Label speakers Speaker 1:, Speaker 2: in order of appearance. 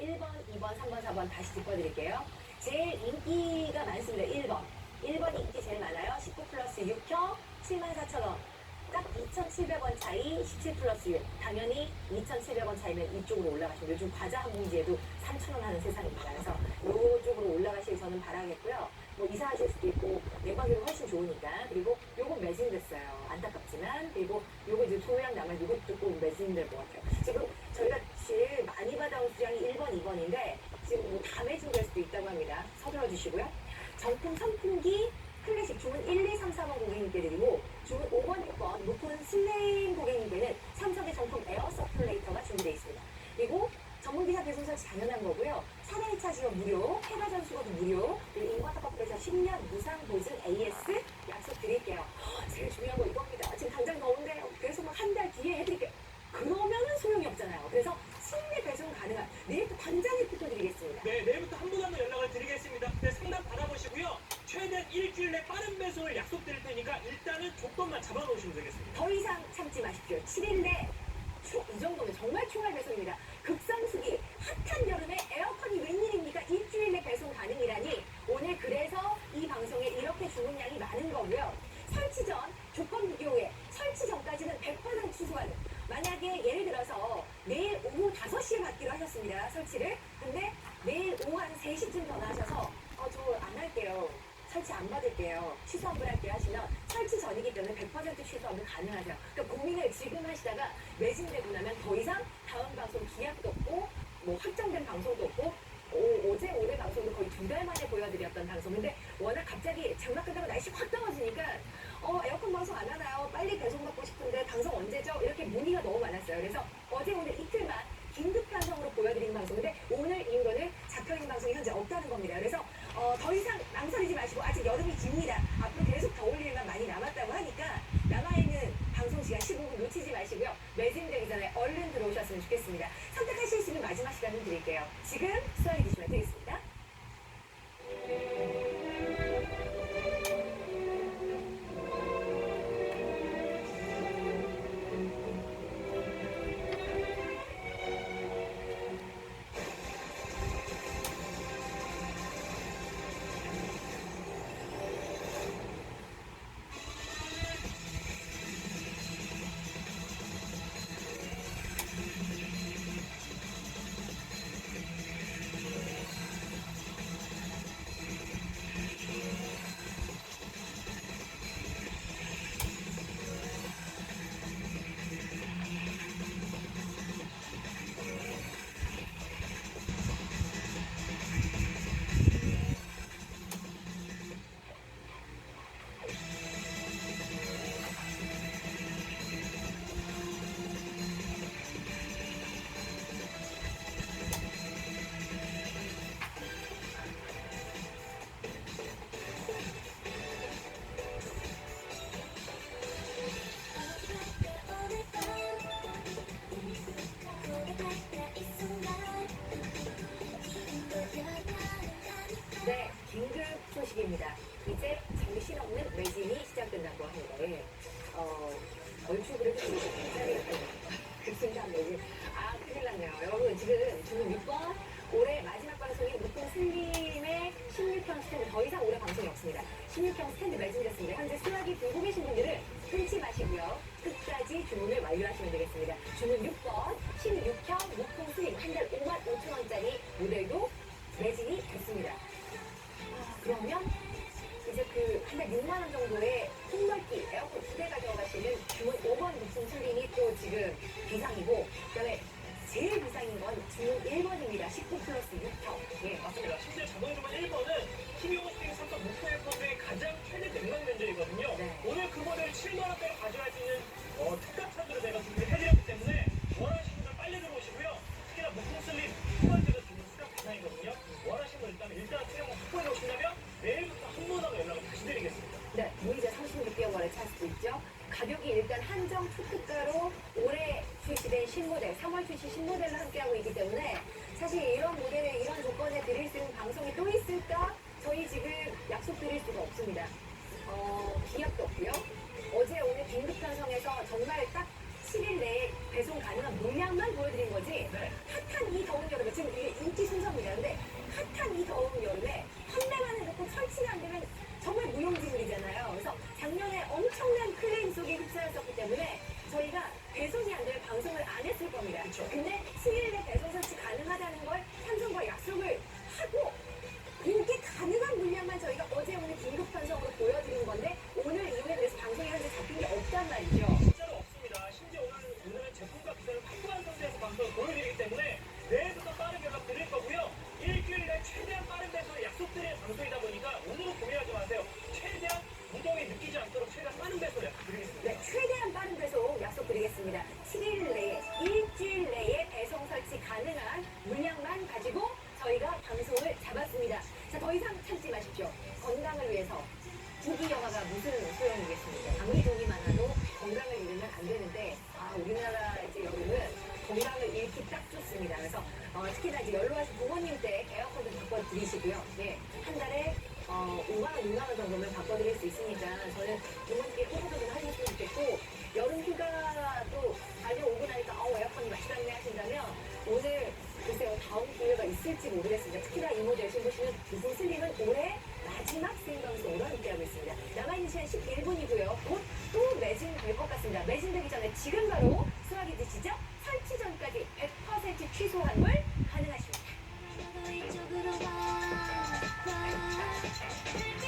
Speaker 1: 1번, 2번, 3번, 4번 다시 짚어드릴게요. 제일 인기가 많습니다. 1번. 1번 인기 제일 많아요. 19 플러스 6형 74,000원. 딱 2,700원 차이 17 플러스 6. 당연히 2,700원 차이면 이쪽으로 올라가시면 요즘 과자 한 봉지에도 3,000원 하는 세상입니다. 그래서 이쪽으로 올라가실 저는 바라겠고요. 뭐 이사하실 수도 있고 내방비가 훨씬 좋으니까 그리고 요건 매진됐어요. 안타깝지만 그리고 요거 이제 소량 남은 요것도 꼭 매진될 것 같아요. 지금 저희가 제일 많이 받아온 수량이 1번, 2번인데 지금 뭐 다 매진될 수도 있다고 합니다. 서둘러 주시고요. 정품 선풍기 클래식 주문 1, 2, 3, 4번 고객님께 드리고 주문 5번, 6번 높은 슬레임 고객님께는 삼성의 정품 에어 서큘레이터가 준비되어 있습니다. 그리고 전문기사 배송 설치 당연한 거고요. 4대2차 지원 무료, 폐가 전수거도 무료, 10년 무상 보증 AS 약속 드릴게요. 허, 제일 중요한 거 이겁니다. 지금 당장 더운데 그래서 막 한 달 뒤에 해드릴게요. 그러면은 소용이 없잖아요. 그래서 실내 배송 가능한 내일부터 당장에 붙여드리겠습니다.
Speaker 2: 네, 내일부터 한 분 한 분 연락을 드리겠습니다. 네, 상담 받아보시고요. 최대 일주일 내 빠른 배송을 약속드릴 테니까 일단은 조건만 잡아놓으시면 되겠습니다.
Speaker 1: 더 이상 참지 마십시오. 7일 내, 초- 이 정도면 정말 총알 배송입니다. 급성수기, 핫한 여름에 에어컨이 웬일입니까? 일주일 내 배송 가능이라니 오늘 그래서 이 방송에 이렇게 주문량이 많은 거고요. 설치 전 조건 비교에 설치 전까지는 100% 취소하는 만약에 예를 들어서 내일 오후 5시에 받기로 하셨습니다. 설치를. 근데 내일 오후 한 3시쯤 전화하셔서 어, 저 안 할게요. 설치 안 받을게요. 취소 한번 할게요 하시면 설치 전이기 때문에 100% 취소하면 가능하죠. 그러니까 고민을 지금 하시다가 매진되고 나면 더 이상 다음 방송 기약도 없고 뭐 확정된 방송도 없고 오, 어제 오늘 방송도 거의 두 달 만에 보여드렸던 방송. 근데 워낙 갑자기 장마 끝나고 날씨 확 더워지니까 어 에어컨 방송 안 하나요? 빨리 배송받고 싶은데 방송 언제죠? 이렇게 문의가 너무 많았어요. 그래서 어제 오늘 이틀만 긴급 편성으로 보여드리는 방송인데 오늘 이후로는 잡혀있는 방송이 현재 없다는 겁니다. 그래서 어, 더 이상 망설이지 마시고 아직 여름이 깁니다. 앞으로 계속 더울 일만 많이 남았다고 하니까 남아있는 방송 시간 15분 놓치지 마시고요. 매진되기 전에 얼른 들어오셨으면 좋겠습니다. 드릴게요. 지금 수화해 주시면 되겠습니다. 소식입니다. 이제 정신없는 매진이 시작된다고. 예. 어, 얼추 그래도 굉장히 급승장 매진. 아, 큰일 났네요. 여러분, 지금 저는 6번 올해 마지막 방송이 무통 슬림의 16형 스탠드 더 이상 올해 방송이 없습니다. 16형 스탠드 매진됐습니다. 현재 수락이 들고 계신 분들은 끊지 마시고요. 끝까지 주문을 완료하시면 되겠습니다. 주문 6번 16형 무통 슬림 한 달 5만 5천 원짜리 모델도 6만 원 정도의 폭넓기 에어컨 두대 가져가시는 주문 5번 무슨 슬림이 또 지금 비상이고 그다음에 제일 비상인 건 주문 1번입니다. 19 플러스 6형. 예, 맞습니다.
Speaker 2: 없이 신모델로 함께하고 있기 때문에 사실 이런 모델을 이런 조건에 드릴 수 있는 방송이 또 있을까? 저희 지금 약속 드릴 수가 없습니다. 어, 기약도 없고요. 어제 오늘 긴급편성에서 정말 딱 7일 내에 배송 가능한 물량만 보여드린 거지 네. 핫한 이 더운 여름에 지금 이게 인기 순서입니다.
Speaker 1: 근데 핫한 이 더운 여름에 판매만 해놓고 설치가 안 되면 정말 무용지물이잖아요. 그래서 작년에 엄청난 클레임 속에 휩싸였었기 때문에 Mira, yo 더 이상 참지 마십시오. 건강을 위해서 부기 영화가 무슨 소용이겠습니까? 아무리 돈이 많아도 건강을 잃으면 안 되는데 아 우리나라 이제 여기는 건강을 잃기 딱 좋습니다. 그래서 어, 특히나 이제 연로하신 부모님 때 에어컨도 바꿔드리시고요. 예, 한 달에 어, 5만 원, 6만 원 정도면 바꿔드릴 수 있으니까 저는 부모님께 홍보도 좀 하셨으면 좋겠고 여름 휴가도 있을지 모르겠습니다. 특히나 이모 되신 분은 무슨 슬림은 올해 마지막 생방송으로 함께하고 있습니다. 남아있는 시간 11분이고요. 곧 또 매진될 것 같습니다. 매진되기 전에 지금 바로